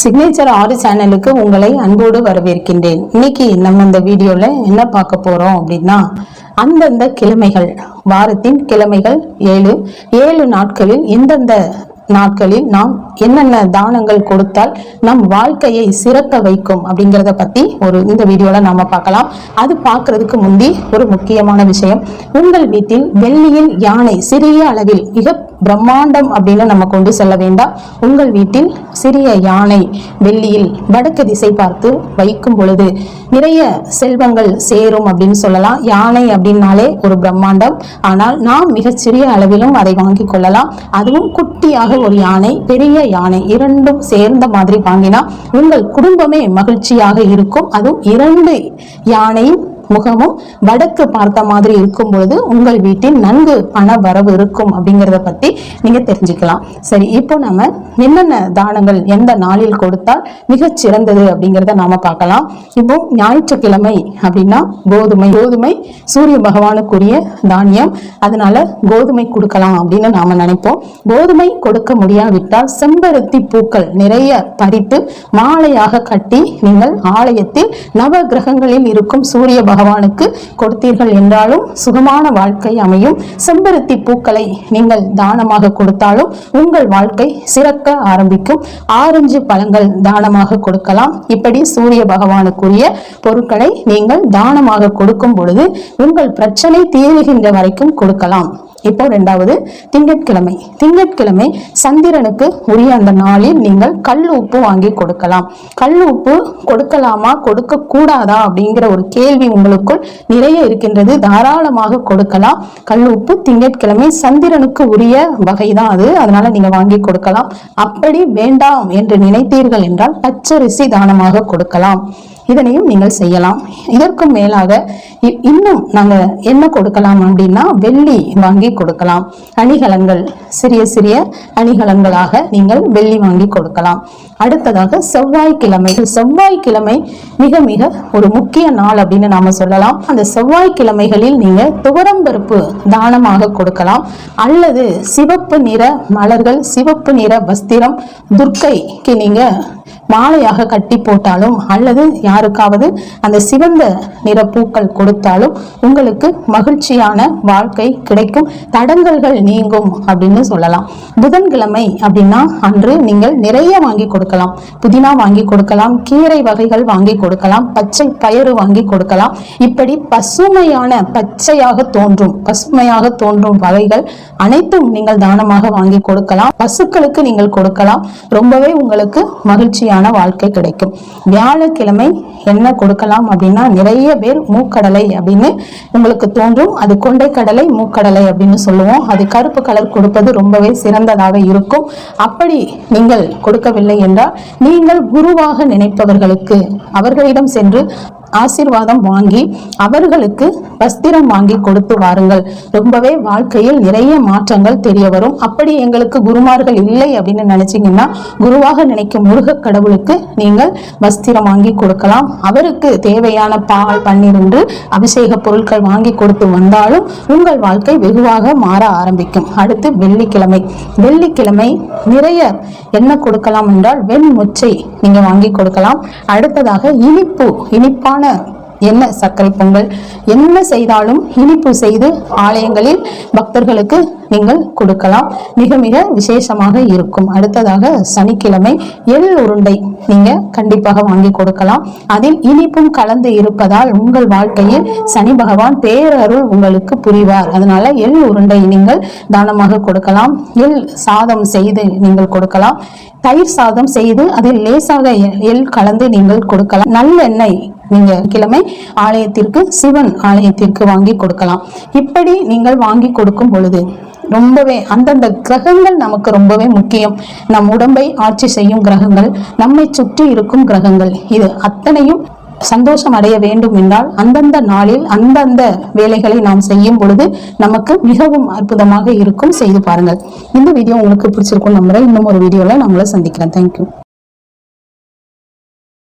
Signature ஆறு சேனலுக்கு உங்களை அன்போடு வரவேற்கின்றேன். இன்னைக்கு நம்ம இந்த வீடியோல என்ன பார்க்க போறோம் அப்படின்னா அந்தந்த கிழமைகள் வாரத்தின் கிழமைகள் ஏழு ஏழு நாட்களில் எந்தெந்த நாட்களில் நாம் என்னென்ன தானங்கள் கொடுத்தால் நம் வாழ்க்கையை சிறக்க வைக்கும் அப்படிங்கிறத பத்தி ஒரு இந்த வீடியோல நாம பார்க்கலாம். அது பார்க்கிறதுக்கு முந்தி ஒரு முக்கியமான விஷயம். உங்கள் வீட்டில் வெள்ளியில் யானை சிறிய அளவில் மிக பிரம்மாண்டம் அப்படின்னு நம்ம கொண்டு செல்ல வேண்டாம். உங்கள் வீட்டில் சிறிய யானை வெள்ளியில் வடக்கு திசை பார்த்து வைக்கும் பொழுது நிறைய செல்வங்கள் சேரும் அப்படின்னு சொல்லலாம். யானை அப்படின்னாலே ஒரு பிரம்மாண்டம். ஆனால் நாம் மிகச்சிறிய அளவிலும் அதை வாங்கி கொள்ளலாம். அதுவும் குட்டியாக ஒரு யானை பெரிய யானை இரண்டும் சேர்ந்த மாதிரி வாங்கினா உங்கள் குடும்பமே மகிழ்ச்சியாக இருக்கும். அதுவும் இரண்டு யானையும் முகமும் வடக்கு பார்த்த மாதிரி இருக்கும் பொழுது உங்கள் வீட்டில் நன்கு பண வரவு இருக்கும் அப்படிங்கிறத பத்தி நீங்க தெரிஞ்சுக்கலாம். சரி இப்போ நம்ம என்னென்ன தானங்கள் எந்த நாளில் கொடுத்தால் மிகச் சிறந்தது அப்படிங்கிறத நாம பார்க்கலாம். இப்போ ஞாயிற்றுக்கிழமை அப்படின்னா கோதுமை. கோதுமை சூரிய பகவானுக்குரிய தானியம். அதனால கோதுமை கொடுக்கலாம் அப்படின்னு நாம நினைப்போம். கோதுமை கொடுக்க முடியாவிட்டால் செம்பருத்தி பூக்கள் நிறைய பறித்து மாலையாக கட்டி நீங்கள் ஆலயத்தில் நவ கிரகங்களில் இருக்கும் சூரிய பகவான் பகவானுக்கு கொடுத்தீர்கள் என்றாலும் சுகமான வாழ்க்கை அமையும். செம்பருத்தி பூக்களை நீங்கள் தானமாக கொடுத்தாலும் உங்கள் வாழ்க்கை சிறக்க ஆரம்பிக்கும். ஆரஞ்சு பழங்கள் தானமாக கொடுக்கலாம். இப்படி சூரிய பகவானுக்குரிய பொருட்களை நீங்கள் தானமாக கொடுக்கும் பொழுது உங்கள் பிரச்சனை தீருகின்ற வரைக்கும் கொடுக்கலாம். இப்போ ரெண்டாவது திங்கட்கிழமை. திங்கட்கிழமை சந்திரனுக்கு உரிய அந்த நாளில் நீங்கள் கல் உப்பு வாங்கி கொடுக்கலாம். கல் உப்பு கொடுக்கலாமா? கொடுக்க கூடாதா? அப்படிங்கிற ஒரு கேள்வி உங்களுக்குள் நிறைய இருக்கின்றது. தாராளமாக கொடுக்கலாம். கல் உப்பு திங்கட்கிழமை சந்திரனுக்கு உரிய வகைதான் அது. அதனால நீங்க வாங்கி கொடுக்கலாம். அப்படி வேண்டாம் என்று நினைத்தீர்கள் என்றால் பச்சரிசி தானமாக கொடுக்கலாம். இதனையும் நீங்கள் செய்யலாம். இதற்கும் மேலாக இ- இன்னும் நாங்கள் என்ன கொடுக்கலாம் அப்படின்னா வெள்ளி வாங்கி கொடுக்கலாம். அணிகலன்கள் சிறிய சிறிய அணிகலன்களாக நீங்கள் வெள்ளி வாங்கி கொடுக்கலாம். அடுத்ததாக செவ்வாய்க்கிழமை. செவ்வாய்க்கிழமை மிக மிக ஒரு முக்கிய நாள் அப்படின்னு நாம சொல்லலாம். அந்த செவ்வாய்க்கிழமைகளில் நீங்க துவரம்பருப்பு தானமாக கொடுக்கலாம். அல்லது சிவப்பு நிற மலர்கள் சிவப்பு நிற வஸ்திரம் துர்க்கைக்கு நீங்க மாலையாக கட்டி போட்டாலும் அல்லது யாருக்காவது அந்த சிவந்த நிற பூக்கள் கொடுத்தாலும் உங்களுக்கு மகிழ்ச்சியான வாழ்க்கை கிடைக்கும். தடங்கல்கள் நீங்கும் அப்படின்னு சொல்லலாம். புதன்கிழமை அப்படின்னா அன்று நீங்கள் நிறைய வாங்கி கொடுக்கலாம். புதினா வாங்கி கொடுக்கலாம் கீரை வகைகள் வாங்கி கொடுக்கலாம் பச்சை பயிறு வாங்கி கொடுக்கலாம். இப்படி பசுமையான பச்சையாக தோன்றும் பசுமையாக தோன்றும் வகைகள் அனைத்தும் நீங்கள் தானமாக வாங்கி கொடுக்கலாம். பசுக்களுக்கு நீங்கள் கொடுக்கலாம். ரொம்பவே உங்களுக்கு மகிழ்ச்சி மகிழ்ச்சியான வாழ்க்கை கிடைக்கும். வியாழக்கிழமை என்ன கொடுக்கலாம் அப்படின்னா நிறைய பேர் மூக்கடலை அப்படின்னு உங்களுக்கு தோன்றும். அது கொண்டை கடலை மூக்கடலை அப்படின்னு சொல்லுவோம். அது கருப்பு கலர் கொடுப்பது ரொம்பவே சிறந்ததாக இருக்கும். அப்படி நீங்கள் கொடுக்கவில்லை என்றால் நீங்கள் குருவாக நினைப்பவர்களுக்கு அவர்களிடம் சென்று ஆசீர்வாதம் வாங்கி அவர்களுக்கு வஸ்திரம் வாங்கி கொடுத்து வாருங்கள். ரொம்பவே வாழ்க்கையில் நிறைய மாற்றங்கள் தெரிய வரும். அப்படி எங்களுக்கு குருமார்கள் இல்லை அப்படின்னு நினைச்சீங்கன்னா குருவாக நினைக்கும் முருகக் கடவுளுக்கு நீங்கள் வஸ்திரம் வாங்கி கொடுக்கலாம். அவருக்கு தேவையான பால் பன்னீர் என்று அபிஷேக பொருட்கள் வாங்கி கொடுத்து வந்தாலும் உங்கள் வாழ்க்கை வெகுவாக மாற ஆரம்பிக்கும். அடுத்து வெள்ளிக்கிழமை. வெள்ளிக்கிழமை நிறைய என்ன கொடுக்கலாம் என்றால் வெண்முச்சை நீங்க வாங்கி கொடுக்கலாம். அடுத்ததாக இனிப்பு இனிப்பான என்ன சர்க்கரை பொங்கல்? என்ன செய்தாலும் இனிப்பு செய்து ஆலயங்களில் பக்தர்களுக்கு நீங்கள் கொடுக்கலாம். மிக மிக விசேஷமாக இருக்கும். அடுத்ததாக சனிக்கிழமை எள் உருண்டை நீங்க கண்டிப்பாக வாங்கி கொடுக்கலாம். அதில் இனிப்பும் கலந்து இருப்பதால் உங்கள் வாழ்க்கையில் சனி பகவான் பேரருள் உங்களுக்கு புரிவார். அதனால எள் உருண்டை நீங்கள் தானமாக கொடுக்கலாம். எள் சாதம் செய்து நீங்கள் கொடுக்கலாம். தயிர் சாதம் செய்து அதில் லேசாக எள் கலந்து நீங்கள் கொடுக்கலாம். நல்லெண்ணெய் நீங்க கிழமை ஆலயத்திற்கு சிவன் ஆலயத்திற்கு வாங்கி கொடுக்கலாம். இப்படி நீங்கள் வாங்கி கொடுக்கும் பொழுது ரொம்பவே அந்தந்த கிரகங்கள் நமக்கு ரொம்பவே முக்கியம். நம் உடம்பை ஆட்சி செய்யும் கிரகங்கள் நம்மை சுற்றி இருக்கும் கிரகங்கள். இது அத்தனையும் சந்தோஷம் அடைய வேண்டும் என்றால் அந்தந்த நாளில் அந்தந்த வேலைகளை நாம் செய்யும் பொழுது நமக்கு மிகவும் அற்புதமாக இருக்கும். செய்து பாருங்கள். இந்த வீடியோ உங்களுக்கு பிடிச்சிருக்கும் நம்புறேன். இன்னும் ஒரு வீடியோவில் நான் உங்களை சந்திக்கிறேன் தேங்க்யூ